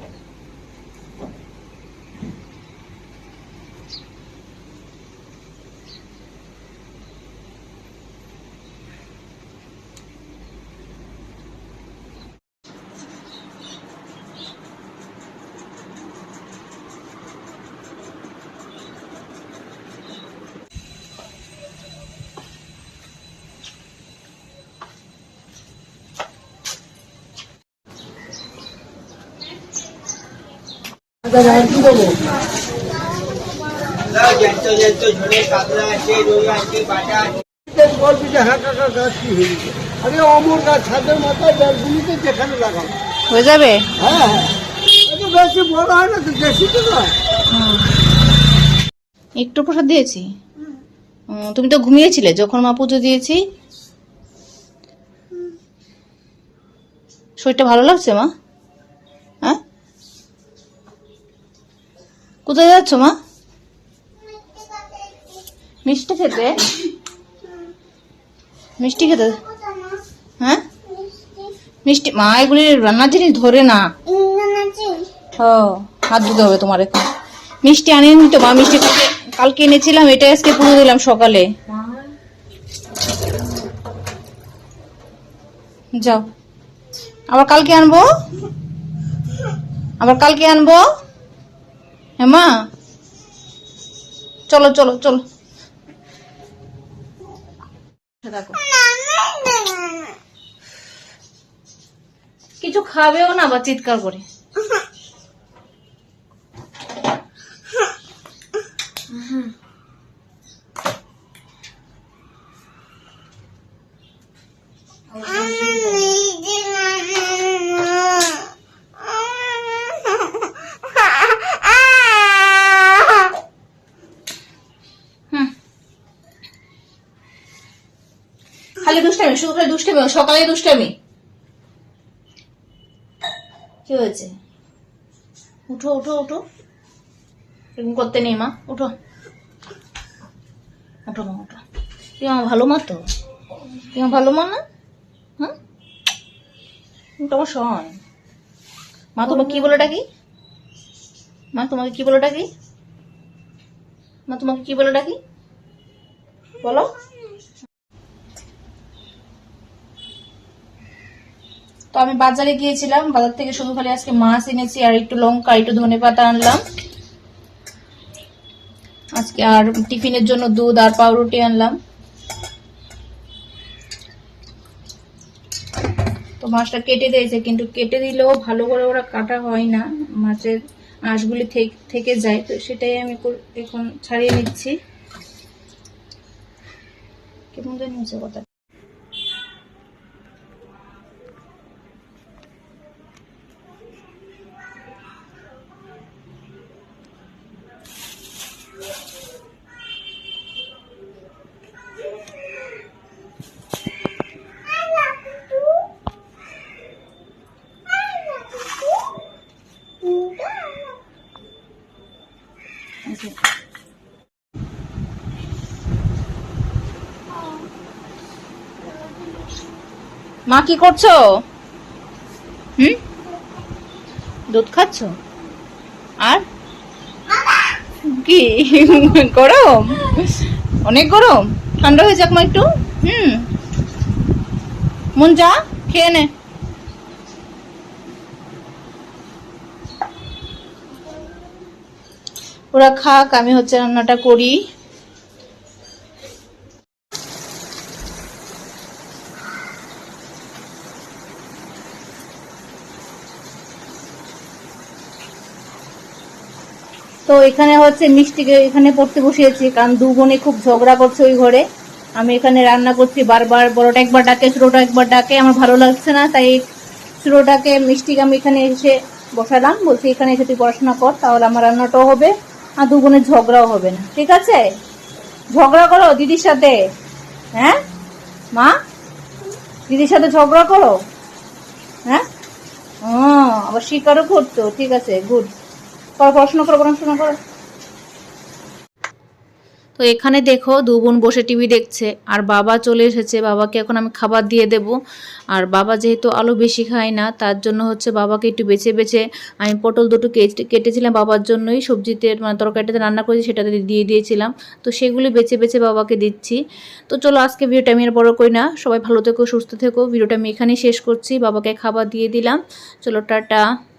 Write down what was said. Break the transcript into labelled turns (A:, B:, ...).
A: Amen. হয়ে
B: একটু প্রসাদ দিয়েছি। তুমি তো ঘুমিয়েছিলে, যখন মা পুজো দিয়েছি। শরীরটা ভালো লাগছে, মা? কোথায় যাচ্ছ, মা? মিষ্টি খেতে? মিষ্টি খেতে? হ্যাঁ? মিষ্টি, মা, এগুলি রান্নার জিনিস ধরে না। ও, হাত ধুতে হবে তোমার এখন। মিষ্টি আনেনি তো, মা, মিষ্টি কালকে এনেছিলাম, এটা আজকে পুরো দিলাম সকালে। যাও। আবার কালকে আনব? আবার কালকে আনব? হ্যাঁ মা? চলো চলো চলো। কিছু খাবেও না বা চিৎকার করে। খালি দুষ্টামি খালি দুষ্টামি সকালে দুষ্টামি। কি হয়েছে? উঠো উঠো উঠো। এরকম করতে নেই মা, উঠো। উঠো মা, উঠো। তুই আমার ভালো মা তো? তুই আমার ভালো মা না? হ্যাঁ তোমার শোন মা তোমাকে কি বলে ডাকি? মা তোমাকে কি বলে ডাকি? মা তোমাকে কি বলে ডাকি? বলো। তো আমি বাজারে গিয়েছিলাম, বাজার থেকে শুধু খালি আজকে মাছ এনেছি আর একটু লঙ্কা, একটু ধনে পাতা আনলাম। আজকে আর টিফিনের জন্য দুধ আর পাউরুটি আনলাম। তো মাছটা কেটে দিয়েছে, কিন্তু কেটে দিলেও ভালো করে ওরা কাটা হয় না। মাছের আঁশগুলি থেকে- যায়, তো সেটাই আমি এখন ছাড়িয়ে নিচ্ছি। কেমন জানি হচ্ছে কথা মা, কি করছ? হুম? দুধ খাচ্ছ? আর? কি? গরম? অনেক গরম। ঠান্ডা হয়ে যাক মা একটু। হুম। মন যা খেয়ে নে। ওরা খাক, আমি হচ্ছে রান্নাটা করি। তো এখানে হচ্ছে মিষ্টিকে এখানে পড়তে বসিয়েছি, কারণ দু বোনে খুব ঝগড়া করছে ওই ঘরে। আমি এখানে রান্না করছি বারবার, বড়টা একবার ডাকে, ছোটটা একবার ডাকে, আমার ভালো লাগছে না, তাই ছোটটাকে মিষ্টিকে আমি এখানে এসে বসালাম, বলছি এখানে এসে তুই পড়াশোনা কর, তাহলে আমার রান্নাটাও হবে। আর দু বোনের ঝগড়াও হবে না। ঠিক আছে? ঝগড়া করো দিদির সাথে। হ্যাঁ? মা? দিদির সাথে ঝগড়া করো? হ্যাঁ? ও, আবার স্বীকারও করতো। ঠিক আছে গুড পড়াশোনা করো পড়াশোনা করো। তো এখানে দেখো দু বোন বসে টিভি দেখছে, আর বাবা চলে এসেছে। বাবাকে এখন আমি খাবার দিয়ে দেব। আর বাবা যেহেতু আলু বেশি খায় না, তার জন্য হচ্ছে বাবাকে একটু বেছে বেছে আমি পটল দুটো কেটে- কেটেছিলাম বাবার জন্যই। সবজিতে মানে তরকারিটাতে রান্না করেছি সেটাতে দিয়ে দিয়েছিলাম। তো সেগুলি বেছে বেছে বাবাকে দিচ্ছি। তো চলো আজকে ভিডিওটা আমি আর বড় করি না। সবাই ভালো থেকো, সুস্থ থেকো। ভিডিওটা আমি এখানেই শেষ করছি। বাবাকে খাবার দিয়ে দিলাম। চলো টাটা।